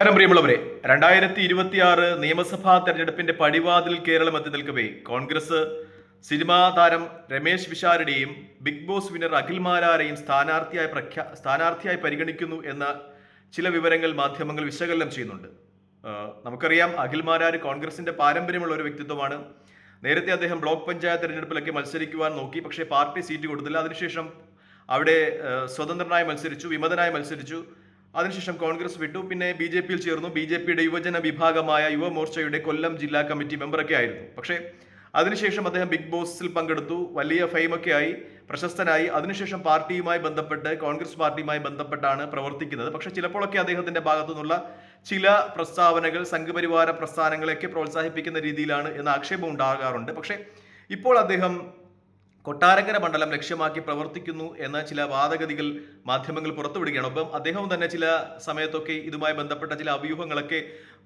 നമസ്കാരം പ്രിയമുള്ളവരെ. രണ്ടായിരത്തി ഇരുപത്തിയാറ് നിയമസഭാ തെരഞ്ഞെടുപ്പിന്റെ പടിവാതിൽ കേരളം എത്തി നിൽക്കവേ കോൺഗ്രസ് സിനിമാ താരം രമേശ് വിശാരുടെയും ബിഗ് ബോസ് വിന്നർ അഖിൽ മാരാരെയും സ്ഥാനാർത്ഥിയായി പ്രഖ്യാ സ്ഥാനാർത്ഥിയായി പരിഗണിക്കുന്നു എന്ന ചില വിവരങ്ങൾ മാധ്യമങ്ങൾ വിശകലനം ചെയ്യുന്നുണ്ട്. നമുക്കറിയാം അഖിൽ മാരാര് കോൺഗ്രസിന്റെ പാരമ്പര്യമുള്ള ഒരു വ്യക്തിത്വമാണ്. നേരത്തെ അദ്ദേഹം ബ്ലോക്ക് പഞ്ചായത്ത് തെരഞ്ഞെടുപ്പിലൊക്കെ മത്സരിക്കുവാൻ നോക്കി പക്ഷേ പാർട്ടി സീറ്റ് കൊടുത്തില്ല. അതിനുശേഷം അവിടെ സ്വതന്ത്രനായി മത്സരിച്ചു വിമതനായി മത്സരിച്ചു. അതിനുശേഷം കോൺഗ്രസ് വിട്ടു. പിന്നെ ബി ജെ പിയിൽ ചേർന്നു. ബി ജെ പിയുടെ യുവജന വിഭാഗമായ യുവമോർച്ചയുടെ കൊല്ലം ജില്ലാ കമ്മിറ്റി മെമ്പറൊക്കെ ആയിരുന്നു. പക്ഷേ അതിനുശേഷം അദ്ദേഹം ബിഗ് ബോസിൽ പങ്കെടുത്തു. വലിയ ഫെയിമൊക്കെ ആയി. പ്രശസ്തനായി. അതിനുശേഷം പാർട്ടിയുമായി ബന്ധപ്പെട്ട് കോൺഗ്രസ് പാർട്ടിയുമായി ബന്ധപ്പെട്ടാണ് പ്രവർത്തിക്കുന്നത്. പക്ഷേ ചിലപ്പോഴൊക്കെ അദ്ദേഹത്തിന്റെ ഭാഗത്തു നിന്നുള്ള ചില പ്രസ്താവനകൾ സംഘപരിവാര പ്രസ്ഥാനങ്ങളെയൊക്കെ പ്രോത്സാഹിപ്പിക്കുന്ന രീതിയിലാണ് എന്ന ആക്ഷേപം ഉണ്ടാകാറുണ്ട്. പക്ഷേ ഇപ്പോൾ അദ്ദേഹം കൊട്ടാരക്കര മണ്ഡലം ലക്ഷ്യമാക്കി പ്രവർത്തിക്കുന്നു എന്ന ചില വാദഗതികൾ മാധ്യമങ്ങൾ പുറത്തുവിടുകയാണ്. ഒപ്പം അദ്ദേഹവും തന്നെ ചില സമയത്തൊക്കെ ഇതുമായി ബന്ധപ്പെട്ട ചില അഭ്യൂഹങ്ങളൊക്കെ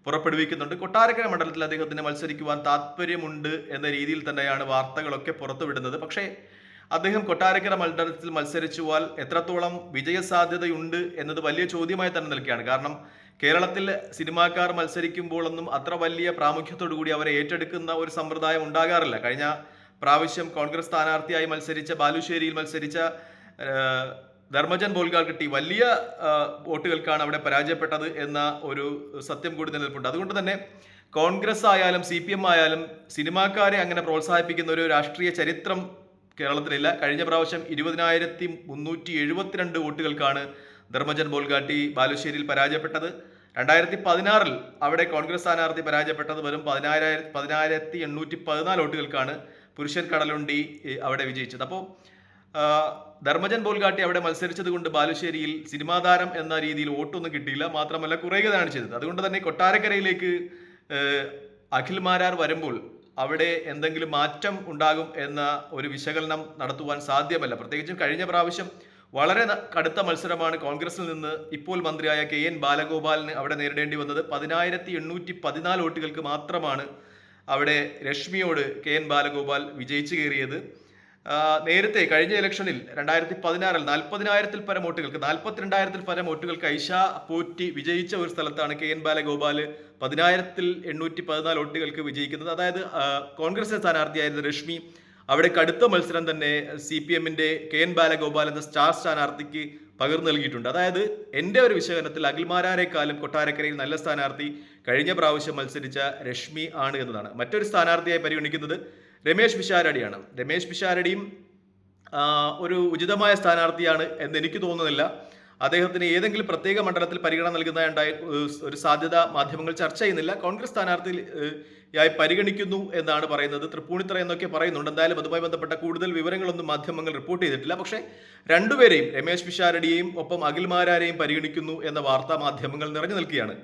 പുറപ്പെടുവിക്കുന്നുണ്ട്. കൊട്ടാരക്കര മണ്ഡലത്തിൽ അദ്ദേഹത്തിന് മത്സരിക്കുവാൻ താല്പര്യമുണ്ട് എന്ന രീതിയിൽ തന്നെയാണ് വാർത്തകളൊക്കെ പുറത്തുവിടുന്നത്. പക്ഷേ അദ്ദേഹം കൊട്ടാരക്കര മണ്ഡലത്തിൽ മത്സരിച്ചുവാൽ എത്രത്തോളം വിജയസാധ്യതയുണ്ട് എന്നത് വലിയ ചോദ്യമായി തന്നെ നിൽക്കുകയാണ്. കാരണം കേരളത്തിൽ സിനിമാക്കാർ മത്സരിക്കുമ്പോഴൊന്നും അത്ര വലിയ പ്രാമുഖ്യത്തോടു കൂടി അവരെ ഏറ്റെടുക്കുന്ന ഒരു സമ്പ്രദായം ഉണ്ടാകാറില്ല. കഴിഞ്ഞ പ്രാവശ്യം കോൺഗ്രസ് സ്ഥാനാർത്ഥിയായി മത്സരിച്ച ബാലുശ്ശേരിയിൽ മത്സരിച്ച ധർമ്മജൻ ബോൽഗാൾ കിട്ടി വലിയ വോട്ടുകൾക്കാണ് അവിടെ പരാജയപ്പെട്ടത് എന്ന ഒരു സത്യം കൂടി നിലനിൽപ്പുണ്ട്. അതുകൊണ്ട് തന്നെ കോൺഗ്രസ് ആയാലും സി പി എം ആയാലും സിനിമാക്കാരെ അങ്ങനെ പ്രോത്സാഹിപ്പിക്കുന്ന ഒരു രാഷ്ട്രീയ ചരിത്രം കേരളത്തിലില്ല. കഴിഞ്ഞ പ്രാവശ്യം ഇരുപതിനായിരത്തി മുന്നൂറ്റി എഴുപത്തിരണ്ട് വോട്ടുകൾക്കാണ് ധർമ്മജൻ ബോൽഗാട്ടി ബാലുശ്ശേരിയിൽ പരാജയപ്പെട്ടത്. രണ്ടായിരത്തി പതിനാറിൽ അവിടെ കോൺഗ്രസ് സ്ഥാനാർത്ഥി പരാജയപ്പെട്ടത് വെറും പതിനായിരം പതിനായിരത്തി എണ്ണൂറ്റി പതിനാല് വോട്ടുകൾക്കാണ് പുരുഷൻ കടലുണ്ടി അവിടെ വിജയിച്ചത്. അപ്പോൾ ധർമ്മജൻ ബോൽഗാട്ടി അവിടെ മത്സരിച്ചത് കൊണ്ട് ബാലുശ്ശേരിയിൽ സിനിമാ താരം എന്ന രീതിയിൽ വോട്ടൊന്നും കിട്ടിയില്ല. മാത്രമല്ല കുറയുകയാണ് ചെയ്തത്. അതുകൊണ്ട് തന്നെ കൊട്ടാരക്കരയിലേക്ക് അഖിൽമാരാർ അഖിൽ മാരാർ വരുമ്പോൾ അവിടെ എന്തെങ്കിലും മാറ്റം ഉണ്ടാകും എന്ന ഒരു വിശകലനം നടത്തുവാൻ സാധ്യമല്ല. പ്രത്യേകിച്ചും കഴിഞ്ഞ പ്രാവശ്യം വളരെ കടുത്ത മത്സരമാണ് കോൺഗ്രസിൽ നിന്ന് ഇപ്പോൾ മന്ത്രിയായ കെ എൻ ബാലഗോപാലിന് അവിടെ നേരിടേണ്ടി വന്നത്. പതിനായിരത്തി എണ്ണൂറ്റി പതിനാല് വോട്ടുകൾക്ക് മാത്രമാണ് അവിടെ രശ്മിയോട് കെ എൻ ബാലഗോപാൽ വിജയിച്ചു കയറിയത്. നേരത്തെ കഴിഞ്ഞ ഇലക്ഷനിൽ രണ്ടായിരത്തി പതിനാറിൽ നാൽപ്പതിനായിരത്തിൽ പരം വോട്ടുകൾക്ക് നാൽപ്പത്തിരണ്ടായിരത്തിൽ പരം വോട്ടുകൾക്ക് ഐഷ പോറ്റി വിജയിച്ച ഒരു സ്ഥലത്താണ് കെ എൻ ബാലഗോപാൽ പതിനായിരത്തിൽ എണ്ണൂറ്റി പതിനാല് വോട്ടുകൾക്ക് വിജയിക്കുന്നത്. അതായത് കോൺഗ്രസിന്റെ കോൺഗ്രസ് സ്ഥാനാർത്ഥിയായിരുന്ന രശ്മി അവിടെ കടുത്ത മത്സരം തന്നെ സി പി എമ്മിന്റെ കെ എൻ ബാലഗോപാൽ എന്ന സ്റ്റാർ സ്ഥാനാർത്ഥിക്ക് പകർന്നു നൽകിയിട്ടുണ്ട്. അതായത് എന്റെ ഒരു വിശകലനത്തിൽ അഖിൽമാരാരെക്കാളും കൊട്ടാരക്കരയിൽ നല്ല സ്ഥാനാർത്ഥി കഴിഞ്ഞ പ്രാവശ്യം മത്സരിച്ച രശ്മി ആണ് എന്നതാണ്. മറ്റൊരു സ്ഥാനാർത്ഥിയായി പരിഗണിക്കുന്നത് രമേശ് പിഷാരടിയാണ്. രമേശ് പിഷാരടിയും ഒരു ഉചിതമായ സ്ഥാനാർത്ഥിയാണ് എന്ന് എനിക്ക് തോന്നുന്നില്ല. അദ്ദേഹത്തിന് ഏതെങ്കിലും പ്രത്യേക മണ്ഡലത്തിൽ പരിഗണന നൽകുന്നതായ ഒരു സാധ്യത മാധ്യമങ്ങൾ ചർച്ച ചെയ്യുന്നില്ല. കോൺഗ്രസ് സ്ഥാനാർത്ഥി യായി പരിഗണിക്കുന്നു എന്നാണ് പറയുന്നത്. തൃപ്പൂണിത്തറ എന്നൊക്കെ പറയുന്നുണ്ട്. എന്തായാലും അതുമായി ബന്ധപ്പെട്ട കൂടുതൽ വിവരങ്ങളൊന്നും മാധ്യമങ്ങൾ റിപ്പോർട്ട് ചെയ്തിട്ടില്ല. പക്ഷേ രണ്ടുപേരെയും രമേശ് പിഷാരടിയെയും ഒപ്പം അഖിൽമാരാരെയും പരിഗണിക്കുന്നു എന്ന വാർത്താ മാധ്യമങ്ങൾ നിറഞ്ഞു നിൽക്കുകയാണ്.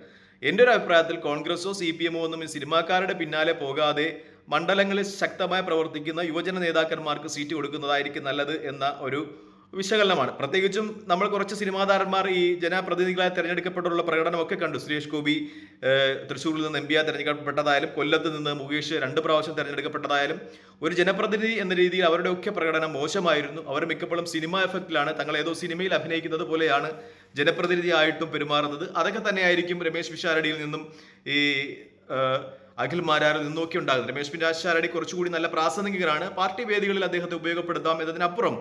എന്റെ ഒരു അഭിപ്രായത്തിൽ കോൺഗ്രസോ സി പി എമ്മോ ഒന്നും ഈ സിനിമാക്കാരുടെ പിന്നാലെ പോകാതെ മണ്ഡലങ്ങളിൽ ശക്തമായി പ്രവർത്തിക്കുന്ന യുവജന നേതാക്കന്മാർക്ക് സീറ്റ് കൊടുക്കുന്നതായിരിക്കും നല്ലത് എന്ന ഒരു വിശകലനമാണ്. പ്രത്യേകിച്ചും നമ്മൾ കുറച്ച് സിനിമാ താരന്മാർ ഈ ജനപ്രതിനിധികളായി തിരഞ്ഞെടുക്കപ്പെട്ടുള്ള പ്രകടനമൊക്കെ കണ്ടു. സുരേഷ് ഗോപി തൃശ്ശൂരിൽ നിന്ന് എം പിയായി തിരഞ്ഞെടുക്കപ്പെട്ടതായാലും കൊല്ലത്ത് നിന്ന് മുകേഷ് രണ്ട് പ്രാവശ്യം തിരഞ്ഞെടുക്കപ്പെട്ടതായാലും ഒരു ജനപ്രതിനിധി എന്ന രീതിയിൽ അവരുടെയൊക്കെ പ്രകടനം മോശമായിരുന്നു. അവർ മിക്കപ്പോഴും സിനിമ എഫക്റ്റിലാണ് തങ്ങൾ ഏതോ സിനിമയിൽ അഭിനയിക്കുന്നത് പോലെയാണ് ജനപ്രതിനിധി ആയിട്ടും പെരുമാറുന്നത്. അതൊക്കെ തന്നെയായിരിക്കും രമേശ് വിശാരടിയിൽ നിന്നും ഈ അഖിൽ മാരാരിൽ നിന്നൊക്കെ ഉണ്ടാകുന്നത്. രമേശ് പിന്നാശാരടി കുറച്ചുകൂടി നല്ല പ്രാസംഗികരാണ്. പാർട്ടി വേദികളിൽ അദ്ദേഹത്തെ ഉപയോഗപ്പെടുത്താം. എന്നതിനപ്പുറം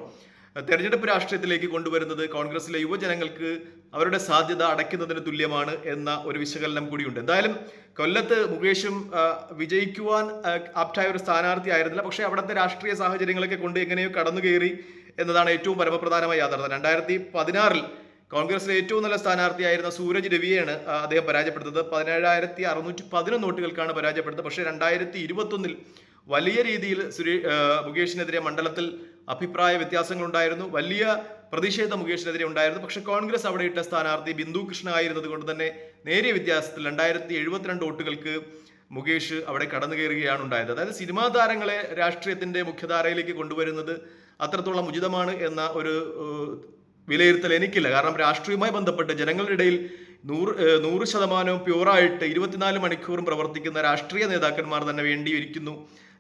തെരഞ്ഞെടുപ്പ് രാഷ്ട്രീയത്തിലേക്ക് കൊണ്ടുവരുന്നത് കോൺഗ്രസിലെ യുവജനങ്ങൾക്ക് അവരുടെ സാധ്യത അടയ്ക്കുന്നതിന് തുല്യമാണ് എന്ന ഒരു വിശകലനം കൂടിയുണ്ട്. എന്തായാലും കൊല്ലത്ത് മുകേഷും വിജയിക്കുവാൻ ആപ്റ്റായ ഒരു സ്ഥാനാർത്ഥി ആയിരുന്നില്ല. പക്ഷേ അവിടുത്തെ രാഷ്ട്രീയ സാഹചര്യങ്ങളൊക്കെ കൊണ്ട് എങ്ങനെയോ കടന്നു കയറി എന്നതാണ് ഏറ്റവും പരമപ്രധാനമായ യാഥാർത്ഥ്യം. രണ്ടായിരത്തി പതിനാറിൽ കോൺഗ്രസിലെ ഏറ്റവും നല്ല സ്ഥാനാർത്ഥിയായിരുന്ന സൂരജ് രവിയെയാണ് ആ, അദ്ദേഹം പരാജയപ്പെടുത്തത്. പതിനേഴായിരത്തി അറുന്നൂറ്റി പതിനൊന്ന് വോട്ടുകൾക്കാണ് പരാജയപ്പെടുത്തത്. പക്ഷേ രണ്ടായിരത്തി ഇരുപത്തൊന്നിൽ വലിയ രീതിയിൽ സുരേ മുകേഷിനെതിരെ മണ്ഡലത്തിൽ അഭിപ്രായ വ്യത്യാസങ്ങൾ ഉണ്ടായിരുന്നു വലിയ പ്രതിഷേധം മുകേഷിനെതിരെ ഉണ്ടായിരുന്നു. പക്ഷേ കോൺഗ്രസ് അവിടെ ഇട്ട സ്ഥാനാർത്ഥി ബിന്ദു കൃഷ്ണ ആയിരുന്നത് കൊണ്ട് തന്നെ നേരിയ വ്യത്യാസത്തിൽ രണ്ടായിരത്തി എഴുപത്തിരണ്ട് വോട്ടുകൾക്ക് മുകേഷ് അവിടെ കടന്നു കയറുകയാണ് ഉണ്ടായത്. അതായത് സിനിമാ താരങ്ങളെ രാഷ്ട്രീയത്തിന്റെ മുഖ്യധാരയിലേക്ക് കൊണ്ടുവരുന്നത് അത്രത്തോളം ഉചിതമാണ് എന്ന ഒരു വിലയിരുത്തൽ എനിക്കില്ല. കാരണം രാഷ്ട്രീയവുമായി ബന്ധപ്പെട്ട് ജനങ്ങളുടെ ഇടയിൽ നൂറ് നൂറ് ശതമാനവും പ്യൂറായിട്ട് ഇരുപത്തിനാല് മണിക്കൂറും പ്രവർത്തിക്കുന്ന രാഷ്ട്രീയ നേതാക്കന്മാർ തന്നെ വേണ്ടിയിരിക്കുന്നു.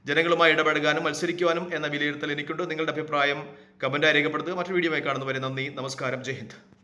ജനങ്ങളുമായി ഇടപഴകാനും മത്സരിക്കുവാനും എന്ന വിലയിരുത്തൽ എനിക്കുണ്ട്. നിങ്ങളുടെ അഭിപ്രായം കമന്റായി രേഖപ്പെടുത്തുക. മറ്റൊരു വീഡിയോയായി കാണുന്നവരെ നന്ദി. നമസ്കാരം. ജയ് ഹിന്ദ്.